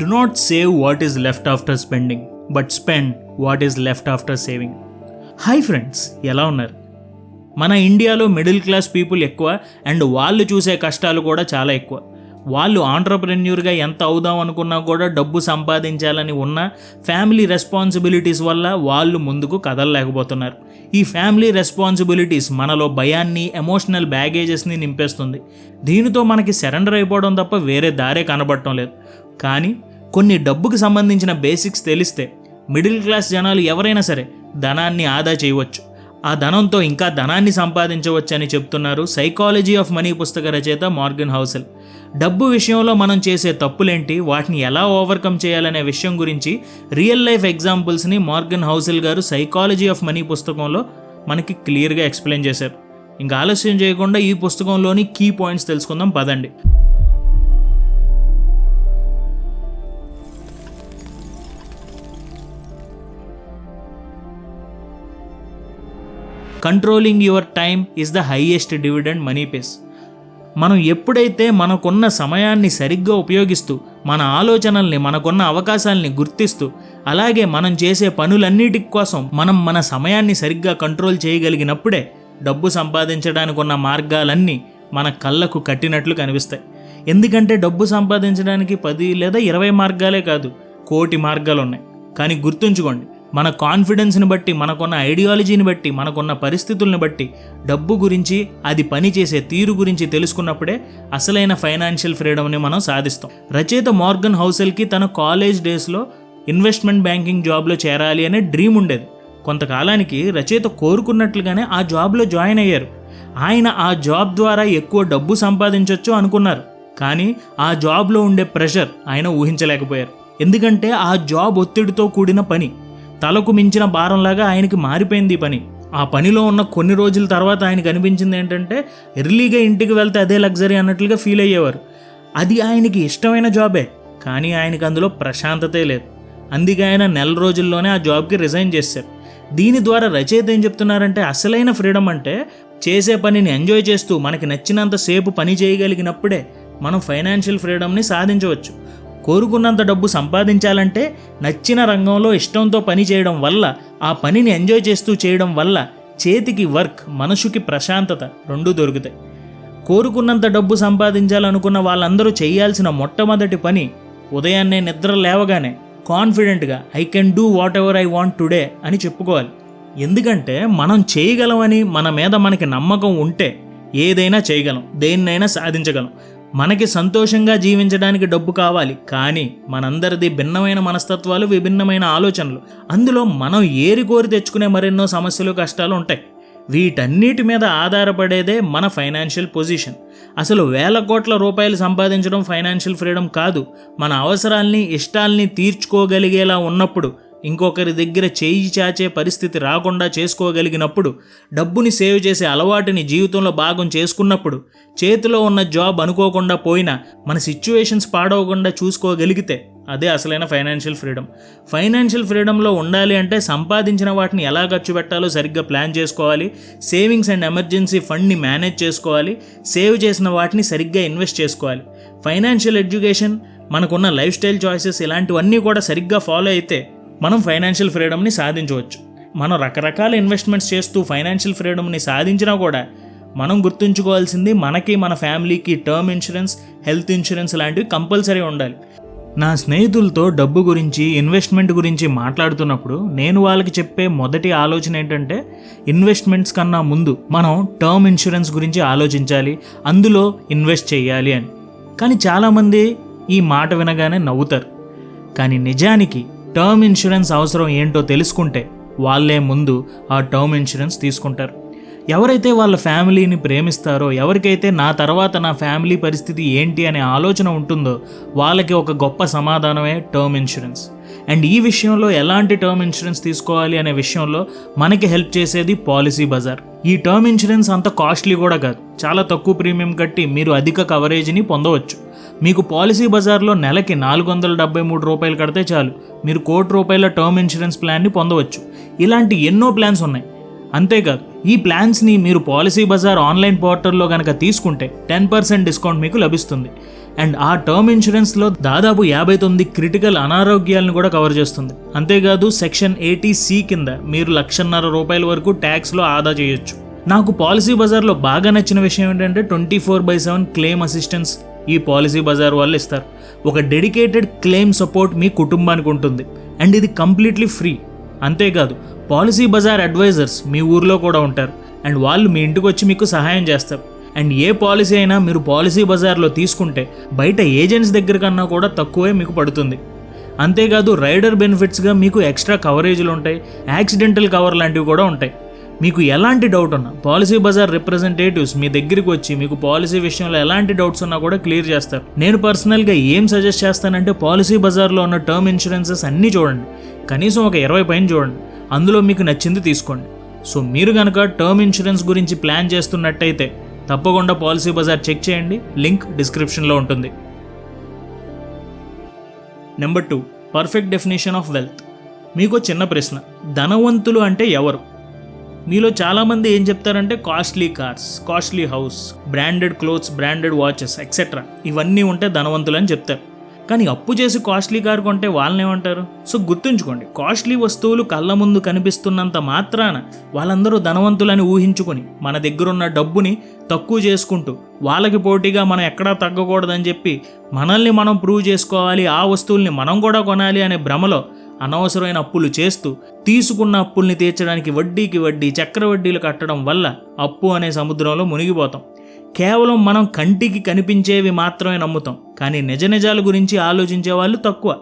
Do not save what is left after spending but spend what is left after saving hi friends ఎలా ఉన్నారు? మన ఇండియాలో middle class people ఎక్కువ and వాళ్ళు చూసే కష్టాలు కూడా చాలా ఎక్కువ. వాళ్ళు ఆంటర్ప్రెన్యూర్గా ఎంత అవుదాం అనుకున్నా కూడా డబ్బు సంపాదించాలని ఉన్న ఫ్యామిలీ రెస్పాన్సిబిలిటీస్ వల్ల వాళ్ళు ముందుకు కదలలేకపోతున్నారు. ఈ ఫ్యామిలీ రెస్పాన్సిబిలిటీస్ మనలో భయాన్ని ఎమోషనల్ బ్యాగేజెస్ని నింపేస్తుంది. దీనితో మనకి సరెండర్ అయిపోవడం తప్ప వేరే దారే కనబడటం లేదు. కానీ కొన్ని డబ్బుకు సంబంధించిన బేసిక్స్ తెలిస్తే మిడిల్ క్లాస్ జనాలు ఎవరైనా సరే ధనాన్ని ఆదా చేయవచ్చు. ఆ ధనంతో ఇంకా ధనాన్ని సంపాదించవచ్చని చెప్తున్నారు సైకాలజీ ఆఫ్ మనీ పుస్తక రచయిత మార్గన్ హౌసెల్. డబ్బు విషయంలో మనం చేసే తప్పులేంటి? వాటిని ఎలా ఓవర్కమ్ చేయాలనే విషయం గురించి రియల్ లైఫ్ ఎగ్జాంపుల్స్ని మార్గన్ హౌసెల్ గారు సైకాలజీ ఆఫ్ మనీ పుస్తకంలో మనకి క్లియర్గా ఎక్స్ప్లెయిన్ చేశారు. ఇంకా ఆలస్యం చేయకుండా ఈ పుస్తకంలోని కీ పాయింట్స్ తెలుసుకుందాం పదండి. Controlling your time is the highest dividend money pays మనం ఎప్పుడైతే మనకున్న సమయాన్ని సరిగ్గా ఉపయోగిస్తూ మన ఆలోచనల్ని మనకున్న అవకాశాలని గుర్తిస్తూ అలాగే మనం చేసే పనులన్నిటి కోసం మనం మన సమయాన్ని సరిగ్గా కంట్రోల్ చేయగలిగినప్పుడే డబ్బు సంపాదించడానికి ఉన్న మార్గాలన్నీ మన కళ్ళకు కట్టినట్లు కనిపిస్తాయి. ఎందుకంటే డబ్బు సంపాదించడానికి పది లేదా ఇరవై మార్గాలే కాదు కోటి మార్గాలు ఉన్నాయి కానీ గుర్తుంచుకోండి మన కాన్ఫిడెన్స్ని బట్టి మనకున్న ఐడియాలజీని బట్టి మనకున్న పరిస్థితుల్ని బట్టి డబ్బు గురించి అది పని చేసే తీరు గురించి తెలుసుకున్నప్పుడే అసలైన ఫైనాన్షియల్ ఫ్రీడమ్ని మనం సాధిస్తాం. రచయిత మార్గన్ హౌసెల్కి తన కాలేజ్ డేస్లో ఇన్వెస్ట్మెంట్ బ్యాంకింగ్ జాబ్లో చేరాలి అనే డ్రీమ్ ఉండేది. కొంతకాలానికి రచయిత కోరుకున్నట్లుగానే ఆ జాబ్లో జాయిన్ అయ్యారు. ఆయన ఆ జాబ్ ద్వారా ఎక్కువ డబ్బు సంపాదించవచ్చు అనుకున్నారు. కానీ ఆ జాబ్లో ఉండే ప్రెషర్ ఆయన ఊహించలేకపోయారు. ఎందుకంటే ఆ జాబ్ ఒత్తిడితో కూడిన పని. తలకు మించిన భారంలాగా ఆయనకి మారిపోయింది ఈ పని. ఆ పనిలో ఉన్న కొన్ని రోజుల తర్వాత ఆయనకు అనిపించింది ఏంటంటే ఎర్లీగా ఇంటికి వెళ్తే అదే లగ్జరీ అన్నట్లుగా ఫీల్ అయ్యేవారు. అది ఆయనకి ఇష్టమైన జాబే కానీ ఆయనకి అందులో ప్రశాంతతే లేదు. అందుకే ఆయన నెల రోజుల్లోనే ఆ జాబ్కి రిజైన్ చేశారు. దీని ద్వారా రచయిత ఏం చెప్తున్నారంటే అసలైన ఫ్రీడమ్ అంటే చేసే పనిని ఎంజాయ్ చేస్తూ మనకి నచ్చినంత సేపు పని చేయగలిగినప్పుడే మనం ఫైనాన్షియల్ ఫ్రీడమ్ని సాధించవచ్చు. కోరుకున్నంత డబ్బు సంపాదించాలంటే నచ్చిన రంగంలో ఇష్టంతో పని చేయడం వల్ల ఆ పనిని ఎంజాయ్ చేస్తూ చేయడం వల్ల చేతికి వర్క్ మనసుకి ప్రశాంతత రెండూ దొరుకుతాయి. కోరుకున్నంత డబ్బు సంపాదించాలనుకున్న వాళ్ళందరూ చేయాల్సిన మొట్టమొదటి పని ఉదయాన్నే నిద్ర లేవగానే కాన్ఫిడెంట్గా I can do whatever I want today అని చెప్పుకోవాలి. ఎందుకంటే మనం చేయగలమని మన మీద మనకి నమ్మకం ఉంటే ఏదైనా చేయగలం దేన్నైనా సాధించగలం. మనకి సంతోషంగా జీవించడానికి డబ్బు కావాలి కానీ మనందరిది భిన్నమైన మనస్తత్వాలు విభిన్నమైన ఆలోచనలు. అందులో మనం ఏరి కోరి తెచ్చుకునే మరెన్నో సమస్యలు కష్టాలు ఉంటాయి. వీటన్నిటి మీద ఆధారపడేదే మన ఫైనాన్షియల్ పొజిషన్. అసలు వేల కోట్ల రూపాయలు సంపాదించడం ఫైనాన్షియల్ ఫ్రీడమ్ కాదు. మన అవసరాల్ని ఇష్టాల్ని తీర్చుకోగలిగేలా ఉన్నప్పుడు ఇంకొకరి దగ్గర చేయి చాచే పరిస్థితి రాకుండా చేసుకోగలిగినప్పుడు డబ్బుని సేవ్ చేసే అలవాటుని జీవితంలో భాగం చేసుకున్నప్పుడు చేతిలో ఉన్న జాబ్ అనుకోకుండా పోయినా మన సిచ్యువేషన్స్ పాడవకుండా చూసుకోగలిగితే అదే అసలైన ఫైనాన్షియల్ ఫ్రీడమ్. ఫైనాన్షియల్ ఫ్రీడమ్లో ఉండాలి అంటే సంపాదించిన వాటిని ఎలా ఖర్చు పెట్టాలో సరిగ్గా ప్లాన్ చేసుకోవాలి సేవింగ్స్ అండ్ ఎమర్జెన్సీ ఫండ్ని మేనేజ్ చేసుకోవాలి సేవ్ చేసిన వాటిని సరిగ్గా ఇన్వెస్ట్ చేసుకోవాలి. ఫైనాన్షియల్ ఎడ్యుకేషన్ మనకున్న లైఫ్ స్టైల్ చాయిసెస్ ఇలాంటివన్నీ కూడా సరిగ్గా ఫాలో అయితే మనం ఫైనాన్షియల్ ఫ్రీడమ్ని సాధించవచ్చు. మనం రకరకాల ఇన్వెస్ట్మెంట్స్ చేస్తూ ఫైనాన్షియల్ ఫ్రీడమ్ని సాధించినా కూడా మనం గుర్తుంచుకోవాల్సింది మనకి మన ఫ్యామిలీకి టర్మ్ ఇన్సూరెన్స్ హెల్త్ ఇన్సూరెన్స్ లాంటివి కంపల్సరీ ఉండాలి. నా స్నేహితులతో డబ్బు గురించి ఇన్వెస్ట్మెంట్ గురించి మాట్లాడుతున్నప్పుడు నేను వాళ్ళకి చెప్పే మొదటి ఆలోచన ఏంటంటే ఇన్వెస్ట్మెంట్స్ కన్నా ముందు మనం టర్మ్ ఇన్సూరెన్స్ గురించి ఆలోచించాలి అందులో ఇన్వెస్ట్ చేయాలి అని. కానీ చాలామంది ఈ మాట వినగానే నవ్వుతారు. కానీ నిజానికి టర్మ్ ఇన్సూరెన్స్ అవసరం ఏంటో తెలుసుకుంటే వాళ్ళే ముందు ఆ టర్మ్ ఇన్సూరెన్స్ తీసుకుంటారు. ఎవరైతే వాళ్ళ ఫ్యామిలీని ప్రేమిస్తారో ఎవరికైతే నా తర్వాత నా ఫ్యామిలీ పరిస్థితి ఏంటి అనే ఆలోచన ఉంటుందో వాళ్ళకి ఒక గొప్ప సమాధానమే టర్మ్ ఇన్సూరెన్స్ అండ్ ఈ విషయంలో ఎలాంటి టర్మ్ ఇన్సూరెన్స్ తీసుకోవాలి అనే విషయంలో మనకి హెల్ప్ చేసేది పాలసీ బజార్. ఈ టర్మ్ ఇన్సూరెన్స్ అంత కాస్ట్లీ కూడా కాదు. చాలా తక్కువ ప్రీమియం కట్టి మీరు అధిక కవరేజ్ని పొందవచ్చు. మీకు పాలసీ బజార్లో నెలకి నాలుగు వందల డెబ్బై మూడు రూపాయలు కడితే చాలు. మీరు కోటి రూపాయల టర్మ్ ఇన్సూరెన్స్ ప్లాన్ని పొందవచ్చు. ఇలాంటి ఎన్నో ప్లాన్స్ ఉన్నాయి. అంతేకాదు ఈ ప్లాన్స్ని మీరు పాలసీ బజార్ ఆన్లైన్ పోర్టల్లో కనుక తీసుకుంటే టెన్ పర్సెంట్ డిస్కౌంట్ మీకు లభిస్తుంది. అండ్ ఆ టర్మ్ ఇన్సూరెన్స్లో దాదాపు యాభై తొమ్మిది క్రిటికల్ అనారోగ్యాలను కూడా కవర్ చేస్తుంది. అంతేకాదు సెక్షన్ ఎయిటీ సి కింద మీరు లక్షన్నర రూపాయల వరకు ట్యాక్స్లో ఆదా చేయొచ్చు. నాకు పాలసీ బజార్లో బాగా నచ్చిన విషయం ఏంటంటే twenty four by seven claim assistance ఈ పాలసీ బజార్ వాళ్ళు ఇస్తారు. ఒక డెడికేటెడ్ క్లెయిమ్ సపోర్ట్ మీ కుటుంబానికి ఉంటుంది. అండ్ ఇది కంప్లీట్లీ ఫ్రీ. అంతేకాదు పాలసీ బజార్ అడ్వైజర్స్ మీ ఊర్లో కూడా ఉంటారు. అండ్ వాళ్ళు మీ ఇంటికి వచ్చి మీకు సహాయం చేస్తారు. అండ్ ఏ పాలసీ అయినా మీరు పాలసీ బజార్లో తీసుకుంటే బయట ఏజెంట్స్ దగ్గర కన్నా కూడా తక్కువే మీకు పడుతుంది. అంతేకాదు రైడర్ బెనిఫిట్స్గా మీకు ఎక్స్ట్రా కవరేజ్లు ఉంటాయి యాక్సిడెంటల్ కవర్ లాంటివి కూడా ఉంటాయి. మీకు ఎలాంటి డౌట్ ఉన్నా పాలసీ బజార్ రిప్రజెంటేటివ్స్ మీ దగ్గరికి వచ్చి మీకు పాలసీ విషయంలో ఎలాంటి డౌట్స్ ఉన్నా కూడా క్లియర్ చేస్తారు. నేను పర్సనల్గా ఏం సజెస్ట్ చేస్తానంటే పాలసీ బజార్లో ఉన్న టర్మ్ ఇన్సూరెన్సెస్ అన్నీ చూడండి. కనీసం ఒక ఇరవై పైన చూడండి. అందులో మీకు నచ్చింది తీసుకోండి. సో మీరు కనుక టర్మ్ ఇన్సూరెన్స్ గురించి ప్లాన్ చేస్తున్నట్టయితే తప్పకుండా పాలసీ బజార్ చెక్ చేయండి. లింక్ డిస్క్రిప్షన్లో ఉంటుంది. Number two perfect definition of wealth మీకు చిన్న ప్రశ్న ధనవంతులు అంటే ఎవరు? మీలో చాలామంది ఏం చెప్తారంటే costly cars costly house branded clothes branded watches etcetera ఇవన్నీ ఉంటే ధనవంతులు అని చెప్తారు. కానీ అప్పు చేసి కాస్ట్లీ కార్ కొంటే వాళ్ళనేమంటారు సో గుర్తుంచుకోండి కాస్ట్లీ వస్తువులు కళ్ళ ముందు కనిపిస్తున్నంత మాత్రాన వాళ్ళందరూ ధనవంతులని ఊహించుకొని మన దగ్గరున్న డబ్బుని తక్కువ చేసుకుంటూ వాళ్ళకి పోటీగా మనం ఎక్కడా తగ్గకూడదని చెప్పి మనల్ని మనం ప్రూవ్ చేసుకోవాలి ఆ వస్తువుల్ని మనం కూడా కొనాలి అనే భ్రమలో అనవసరమైన అప్పులు చేస్తూ తీసుకున్న అప్పుల్ని తీర్చడానికి వడ్డీకి వడ్డీ చక్రవడ్డీలు కట్టడం వల్ల అప్పు అనే సముద్రంలో మునిగిపోతాం. కేవలం మనం కంటికి కనిపించేవి మాత్రమే నమ్ముతాం. కానీ నిజ నిజాల గురించి ఆలోచించే వాళ్ళు తక్కువ.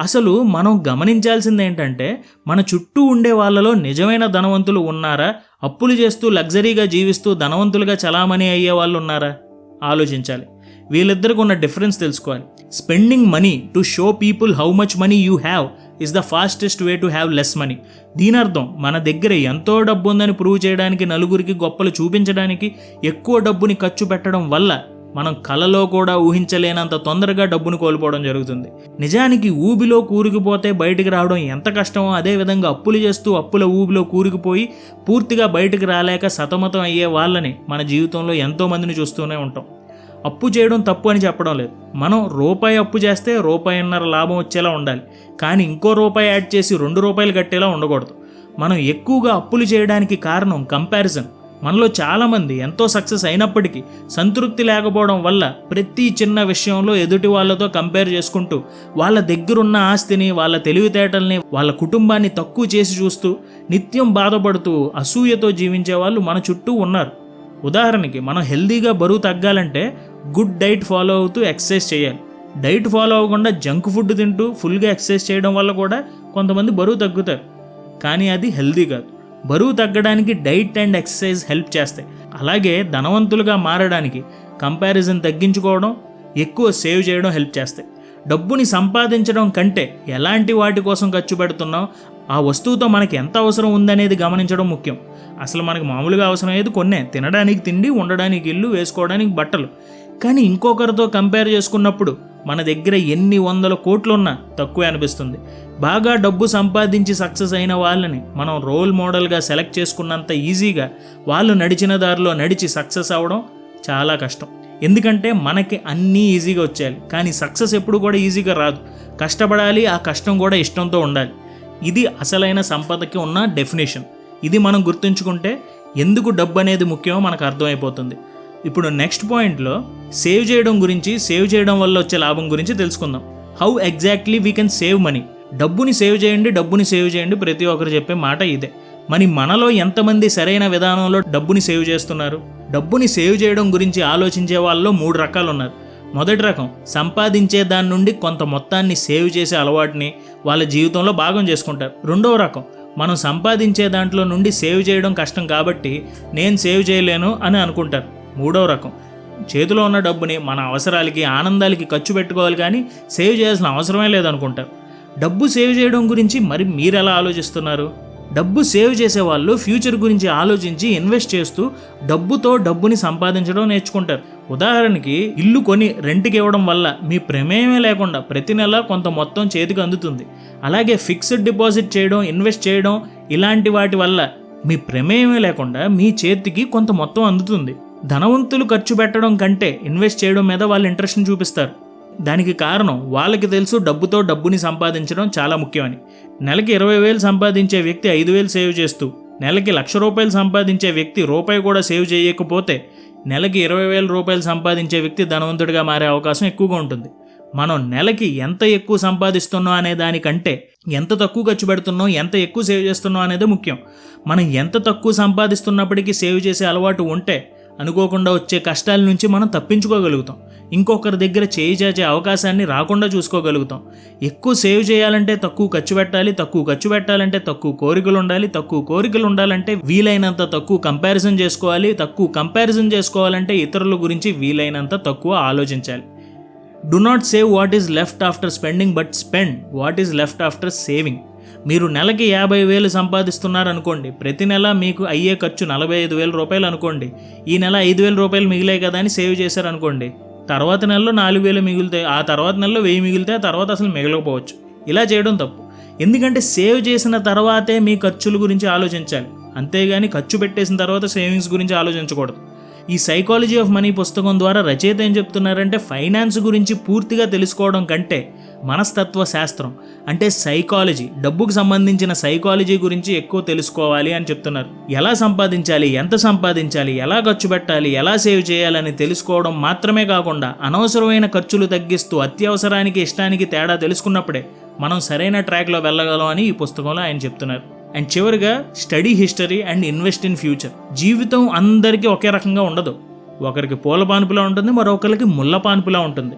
అసలు మనం గమనించాల్సింది ఏంటంటే మన చుట్టూ ఉండే వాళ్ళలో నిజమైన ధనవంతులు ఉన్నారా? అప్పులు చేస్తూ లగ్జరీగా జీవిస్తూ ధనవంతులుగా చలామణి అయ్యే వాళ్ళు ఉన్నారా? ఆలోచించాలి. వీళ్ళిద్దరికి ఉన్న డిఫరెన్స్ తెలుసుకోవాలి. Spending money to show people how much money you have is the fastest way to have less money దీని అర్థం మన దగ్గర ఎంతో డబ్బు ఉందని ప్రూవ్ చేయడానికి నలుగురికి గొప్పలు చూపించడానికి ఎక్కువ డబ్బుని ఖర్చు పెట్టడం వల్ల మనం కలలో కూడా ఊహించలేనంత తొందరగా డబ్బును కోల్పోవడం జరుగుతుంది. నిజానికి ఊబిలో కూరుకుపోతే బయటికి రావడం ఎంత కష్టమో అదేవిధంగా అప్పులు చేస్తూ అప్పుల ఊబిలో కూరుకుపోయి పూర్తిగా బయటికి రాలేక సతమతం అయ్యే వాళ్ళని మన జీవితంలో ఎంతో మందిని చూస్తూనే ఉంటాం. అప్పు చేయడం తప్పు అని చెప్పడం లేదు. మనం రూపాయి అప్పు చేస్తే రూపాయిన్నర లాభం వచ్చేలా ఉండాలి. కానీ ఇంకో రూపాయి యాడ్ చేసి రెండు రూపాయలు కట్టేలా ఉండకూడదు. మనం ఎక్కువగా అప్పులు చేయడానికి కారణం కంపారిజన్. మనలో చాలామంది ఎంతో సక్సెస్ అయినప్పటికీ సంతృప్తి లేకపోవడం వల్ల ప్రతి చిన్న విషయంలో ఎదుటి వాళ్ళతో కంపేర్ చేసుకుంటూ వాళ్ళ దగ్గరున్న ఆస్తిని వాళ్ళ తెలివితేటల్ని వాళ్ళ కుటుంబాన్ని తక్కువ చేసి చూస్తూ నిత్యం బాధపడుతూ అసూయతో జీవించే వాళ్ళు మన చుట్టూ ఉన్నారు. ఉదాహరణకి మనం హెల్దీగా బరువు తగ్గాలంటే గుడ్ డైట్ ఫాలో అవుతూ ఎక్సర్సైజ్ చేయాలి. డైట్ ఫాలో అవ్వకుండా జంక్ ఫుడ్ తింటూ ఫుల్గా ఎక్సర్సైజ్ చేయడం వల్ల కూడా కొంతమంది బరువు తగ్గుతారు. కానీ అది హెల్దీ కాదు. బరువు తగ్గడానికి డైట్ అండ్ ఎక్సర్సైజ్ హెల్ప్ చేస్తాయి. అలాగే ధనవంతులుగా మారడానికి కంపారిజన్ తగ్గించుకోవడం ఎక్కువ సేవ్ చేయడం హెల్ప్ చేస్తాయి. డబ్బుని సంపాదించడం కంటే ఎలాంటి వాటి కోసం ఖర్చు పెడుతున్నాం ఆ వస్తువుతో మనకి ఎంత అవసరం ఉందనేది గమనించడం ముఖ్యం. అసలు మనకు మామూలుగా అవసరం అయ్యేది కొన్నే. తినడానికి తిండి ఉండడానికి ఇల్లు వేసుకోవడానికి బట్టలు. కానీ ఇంకొకరితో కంపేర్ చేసుకున్నప్పుడు మన దగ్గర ఎన్ని వందల కోట్లున్నా తక్కువే అనిపిస్తుంది. బాగా డబ్బు సంపాదించి సక్సెస్ అయిన వాళ్ళని మనం రోల్ మోడల్గా సెలెక్ట్ చేసుకున్నంత ఈజీగా వాళ్ళు నడిచిన దారిలో నడిచి సక్సెస్ అవ్వడం చాలా కష్టం. ఎందుకంటే మనకి అన్నీ ఈజీగా వచ్చేయాలి. కానీ సక్సెస్ ఎప్పుడు కూడా ఈజీగా రాదు. కష్టపడాలి ఆ కష్టం కూడా ఇష్టంతో ఉండాలి. ఇది అసలైన సంపదకి ఉన్న డెఫినేషన్ ఇది మనం గుర్తుంచుకుంటే ఎందుకు డబ్బు అనేది ముఖ్యమో మనకు అర్థమైపోతుంది. ఇప్పుడు నెక్స్ట్ పాయింట్లో సేవ్ చేయడం గురించి సేవ్ చేయడం వల్ల వచ్చే లాభం గురించి తెలుసుకుందాం. How exactly we can save money డబ్బుని సేవ్ చేయండి డబ్బుని సేవ్ చేయండి. ప్రతి ఒక్కరు చెప్పే మాట ఇదే. మరి మనలో ఎంతమంది సరైన విధానంలో డబ్బుని సేవ్ చేస్తున్నారు? డబ్బుని సేవ్ చేయడం గురించి ఆలోచించే వాళ్ళలో మూడు రకాలు ఉన్నారు మొదటి రకం సంపాదించే దాని నుండి కొంత మొత్తాన్ని సేవ్ చేసే అలవాటుని వాళ్ళ జీవితంలో భాగం చేసుకుంటారు. రెండవ రకం మనం సంపాదించే దాంట్లో నుండి సేవ్ చేయడం కష్టం కాబట్టి నేను సేవ్ చేయలేను అని అనుకుంటారు. మూడో రకం. చేతిలో ఉన్న డబ్బుని మన అవసరాలకి ఆనందాలకి ఖర్చు పెట్టుకోవాలి కానీ సేవ్ చేయాల్సిన అవసరమే లేదనుకుంటారు. డబ్బు సేవ్ చేయడం గురించి మరి మీరు ఎలా ఆలోచిస్తున్నారు? డబ్బు సేవ్ చేసే వాళ్ళు ఫ్యూచర్ గురించి ఆలోచించి ఇన్వెస్ట్ చేస్తూ డబ్బుతో డబ్బుని సంపాదించడం నేర్చుకుంటారు. ఉదాహరణకి ఇల్లు కొని రెంట్కి ఇవ్వడం వల్ల మీ ప్రమేయమే లేకుండా ప్రతి నెల కొంత మొత్తం చేతికి అందుతుంది. అలాగే ఫిక్స్డ్ డిపాజిట్ చేయడం ఇన్వెస్ట్ చేయడం ఇలాంటి వాటి వల్ల మీ ప్రమేయమే లేకుండా మీ చేతికి కొంత మొత్తం అందుతుంది. ధనవంతులు ఖర్చు పెట్టడం కంటే ఇన్వెస్ట్ చేయడం మీద వాళ్ళు ఇంట్రెస్ట్ని చూపిస్తారు. దానికి కారణం వాళ్ళకి తెలుసు డబ్బుతో డబ్బుని సంపాదించడం చాలా ముఖ్యమని. నెలకి ఇరవై వేలు సంపాదించే వ్యక్తి ఐదు వేలు సేవ్ చేస్తూ నెలకి లక్ష రూపాయలు సంపాదించే వ్యక్తి రూపాయి కూడా సేవ్ చేయకపోతే నెలకి ఇరవై వేల రూపాయలు సంపాదించే వ్యక్తి ధనవంతుడిగా మారే అవకాశం ఎక్కువగా ఉంటుంది. మనం నెలకి ఎంత ఎక్కువ సంపాదిస్తున్నాం అనే దానికంటే ఎంత తక్కువ ఖర్చు పెడుతున్నాం ఎంత ఎక్కువ సేవ్ చేస్తున్నాం అనేది ముఖ్యం. మనం ఎంత తక్కువ సంపాదిస్తున్నప్పటికీ సేవ్ చేసే అలవాటు ఉంటే అనుకోకుండా వచ్చే కష్టాల నుంచి మనం తప్పించుకోగలుగుతాం. ఇంకొకరి దగ్గర చేయి చాచే అవకాశాన్ని రాకుండా చూసుకోగలుగుతాం. ఎక్కువ సేవ్ చేయాలంటే తక్కువ ఖర్చు పెట్టాలి తక్కువ ఖర్చు పెట్టాలంటే తక్కువ కోరికలు ఉండాలి తక్కువ కోరికలు ఉండాలంటే వీలైనంత తక్కువ కంపారిజన్ చేసుకోవాలి తక్కువ కంపారిజన్ చేసుకోవాలంటే ఇతరుల గురించి వీలైనంత తక్కువ ఆలోచించాలి. Do not save what is left after spending but spend what is left after saving మీరు నెలకి యాభై వేలు సంపాదిస్తున్నారనుకోండి ప్రతి నెల మీకు అయ్యే ఖర్చు నలభై ఐదు వేల రూపాయలు అనుకోండి. ఈ నెల ఐదు వేల రూపాయలు మిగిలాయి కదా అని సేవ్ చేశారనుకోండి తర్వాత నెలలో నాలుగు వేలు మిగులుతాయి ఆ తర్వాత నెలలో వెయ్యి మిగిలితే ఆ తర్వాత అసలు మిగలకపోవచ్చు. ఇలా చేయడం తప్పు. ఎందుకంటే సేవ్ చేసిన తర్వాతే మీ ఖర్చుల గురించి ఆలోచించాలి. అంతేగాని ఖర్చు పెట్టేసిన తర్వాత సేవింగ్స్ గురించి ఆలోచించకూడదు. ఈ సైకాలజీ ఆఫ్ మనీ పుస్తకం ద్వారా రచయిత ఏం చెప్తున్నారంటే ఫైనాన్స్ గురించి పూర్తిగా తెలుసుకోవడం కంటే మనస్తత్వ శాస్త్రం అంటే సైకాలజీ డబ్బుకు సంబంధించిన సైకాలజీ గురించి ఎక్కువ తెలుసుకోవాలి అని చెప్తున్నారు. ఎలా సంపాదించాలి ఎంత సంపాదించాలి ఎలా ఖర్చు పెట్టాలి ఎలా సేవ్ చేయాలని తెలుసుకోవడం మాత్రమే కాకుండా అనవసరమైన ఖర్చులు తగ్గిస్తూ అత్యవసరానికి ఇష్టానికి తేడా తెలుసుకున్నప్పుడే మనం సరైన ట్రాక్లో వెళ్ళగలం అని ఈ పుస్తకంలో ఆయన చెప్తున్నారు. అండ్ చివరిగా study history and invest in future. జీవితం అందరికీ ఒకే రకంగా ఉండదు. ఒకరికి పూల పానుపులా ఉంటుంది మరొకరికి ముళ్ళ పానుపులా ఉంటుంది.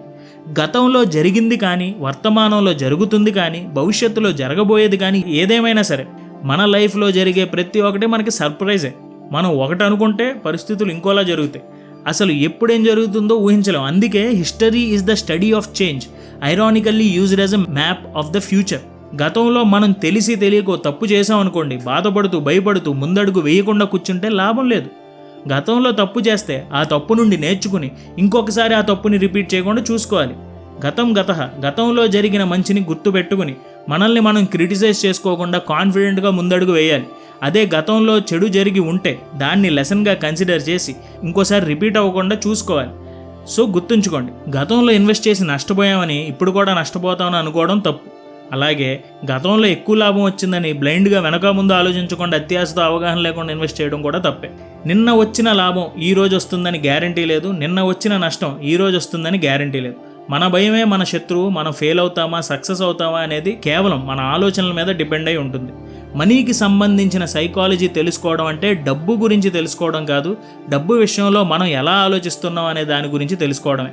గతంలో జరిగింది కానీ వర్తమానంలో జరుగుతుంది కానీ భవిష్యత్తులో జరగబోయేది కానీ ఏదేమైనా సరే మన లైఫ్లో జరిగే ప్రతి ఒక్కటి మనకి సర్ప్రైజే. మనం ఒకటి అనుకుంటే పరిస్థితులు ఇంకోలా జరుగుతాయి. అసలు ఎప్పుడేం జరుగుతుందో ఊహించలేం. అందుకే history is the study of change ironically used as a map of the future గతంలో మనం తెలిసి తెలియకో తప్పు చేసామనుకోండి బాధపడుతూ భయపడుతూ ముందడుగు వేయకుండా కూర్చుంటే లాభం లేదు. గతంలో తప్పు చేస్తే ఆ తప్పు నుండి నేర్చుకుని ఇంకొకసారి ఆ తప్పుని రిపీట్ చేయకుండా చూసుకోవాలి. గతం గత గతంలో జరిగిన మంచిని గుర్తుపెట్టుకుని మనల్ని మనం క్రిటిసైజ్ చేసుకోకుండా కాన్ఫిడెంట్గా ముందడుగు వేయాలి. అదే గతంలో చెడు జరిగి ఉంటే దాన్ని లెసన్గా కన్సిడర్ చేసి ఇంకోసారి రిపీట్ అవ్వకుండా చూసుకోవాలి. సో గుర్తుంచుకోండి గతంలో ఇన్వెస్ట్ చేసి నష్టపోయామని ఇప్పుడు కూడా నష్టపోతామని అనుకోవడం తప్పు. అలాగే గతంలో ఎక్కువ లాభం వచ్చిందని బ్లైండ్గా వెనక ముందు ఆలోచించకుండా అత్యాశతో అవగాహన లేకుండా ఇన్వెస్ట్ చేయడం కూడా తప్పే. నిన్న వచ్చిన లాభం ఈ రోజు వస్తుందని గ్యారంటీ లేదు నిన్న వచ్చిన నష్టం ఈ రోజు వస్తుందని గ్యారంటీ లేదు. మన భయమే మన శత్రువు మనం ఫెయిల్ అవుతామా సక్సెస్ అవుతామా అనేది కేవలం మన ఆలోచనల మీద డిపెండ్ అయి ఉంటుంది. మనీకి సంబంధించిన సైకాలజీ తెలుసుకోవడం అంటే డబ్బు గురించి తెలుసుకోవడం కాదు డబ్బు విషయంలో మనం ఎలా ఆలోచిస్తున్నాం అనే దాని గురించి తెలుసుకోవడమే.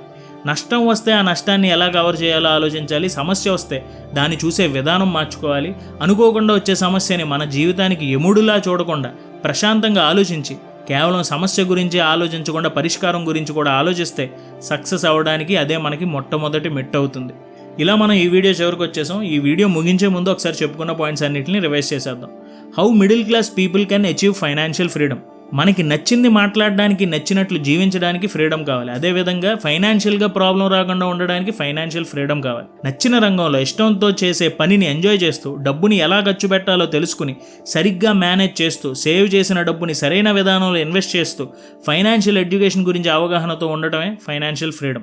నష్టం వస్తే ఆ నష్టాన్ని ఎలా కవర్ చేయాలో ఆలోచించాలి. సమస్య వస్తే దాన్ని చూసే విధానం మార్చుకోవాలి. అనుకోకుండా వచ్చే సమస్యని మన జీవితానికి ఎముడులా చూడకుండా ప్రశాంతంగా ఆలోచించి కేవలం సమస్య గురించి ఆలోచించకుండా పరిష్కారం గురించి కూడా ఆలోచిస్తే సక్సెస్ అవ్వడానికి అదే మనకి మొట్టమొదటి మెట్ అవుతుంది. ఇలా మనం ఈ వీడియో చివరికి వచ్చేసాం. ఈ వీడియో ముగించే ముందు ఒకసారి చెప్పుకున్న పాయింట్స్ అన్నింటిని రివైజ్ చేసేద్దాం. How middle class people can achieve financial freedom మనకి నచ్చింది మాట్లాడడానికి నచ్చినట్లు జీవించడానికి ఫ్రీడమ్ కావాలి. అదేవిధంగా ఫైనాన్షియల్గా ప్రాబ్లం రాకుండా ఉండడానికి ఫైనాన్షియల్ ఫ్రీడమ్ కావాలి. నచ్చిన రంగంలో ఇష్టంతో చేసే పనిని ఎంజాయ్ చేస్తూ డబ్బుని ఎలా ఖర్చు పెట్టాలో తెలుసుకుని సరిగ్గా మేనేజ్ చేస్తూ సేవ్ చేసిన డబ్బుని సరైన విధానంలో ఇన్వెస్ట్ చేస్తూ ఫైనాన్షియల్ ఎడ్యుకేషన్ గురించి అవగాహనతో ఉండటమే financial freedom.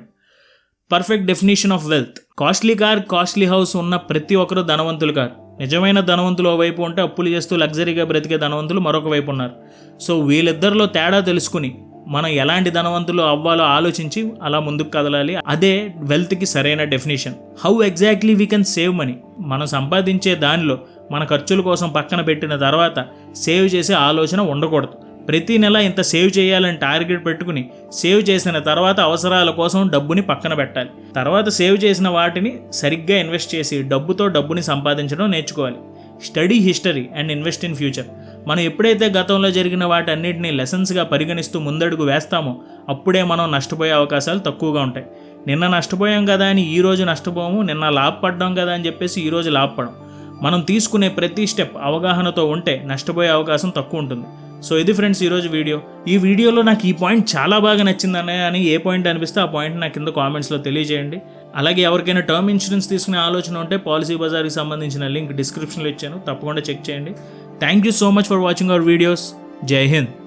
Perfect definition of wealth costly car costly house ఉన్న ప్రతి ఒక్కరు ధనవంతులు కారు. నిజమైన ధనవంతులు వైపు ఉంటే అప్పులు చేస్తూ లగ్జరీగా బ్రతికే ధనవంతులు మరొక వైపు ఉన్నారు. సో వీళ్ళిద్దరిలో తేడా తెలుసుకుని మనం ఎలాంటి ధనవంతులు అవ్వాలో ఆలోచించి అలా ముందుకు కదలాలి. అదే వెల్త్కి సరైన definition how exactly we can save money మనం సంపాదించే దానిలో మన ఖర్చుల కోసం పక్కన పెట్టిన తర్వాత సేవ్ చేసే ఆలోచన ఉండకూడదు. ప్రతి నెల ఇంత సేవ్ చేయాలని టార్గెట్ పెట్టుకుని సేవ్ చేసిన తర్వాత అవసరాల కోసం డబ్బుని పక్కన పెట్టాలి. తర్వాత సేవ్ చేసిన వాటిని సరిగ్గా ఇన్వెస్ట్ చేసి డబ్బుతో డబ్బుని సంపాదించడం నేర్చుకోవాలి. Study history and invest in future. మనం ఎప్పుడైతే గతంలో జరిగిన వాటన్నిటిని లెసన్స్గా పరిగణిస్తూ ముందడుగు వేస్తామో అప్పుడే మనం నష్టపోయే అవకాశాలు తక్కువగా ఉంటాయి. నిన్న నష్టపోయాం కదా అని ఈరోజు నష్టపోము నిన్న లాభపడ్డాం కదా అని చెప్పేసి ఈరోజు లాభపడం. మనం తీసుకునే ప్రతి స్టెప్ అవగాహనతో ఉంటే నష్టపోయే అవకాశం తక్కువ ఉంటుంది. సో ఇది ఫ్రెండ్స్ ఈరోజు వీడియో ఈ వీడియోలో నాకు ఈ పాయింట్ చాలా బాగా నచ్చిందనే అని ఏ పాయింట్ అనిపిస్తే ఆ పాయింట్ నా కింద కామెంట్స్లో తెలియజేయండి. అలాగే ఎవరికైనా టర్మ్ ఇన్సూరెన్స్ తీసుకునే ఆలోచన ఉంటే పాలసీ బజార్కి సంబంధించిన లింక్ డిస్క్రిప్షన్లో ఇచ్చాను. తప్పకుండా చెక్ చేయండి. Thank you so much for watching our videos జై హింద్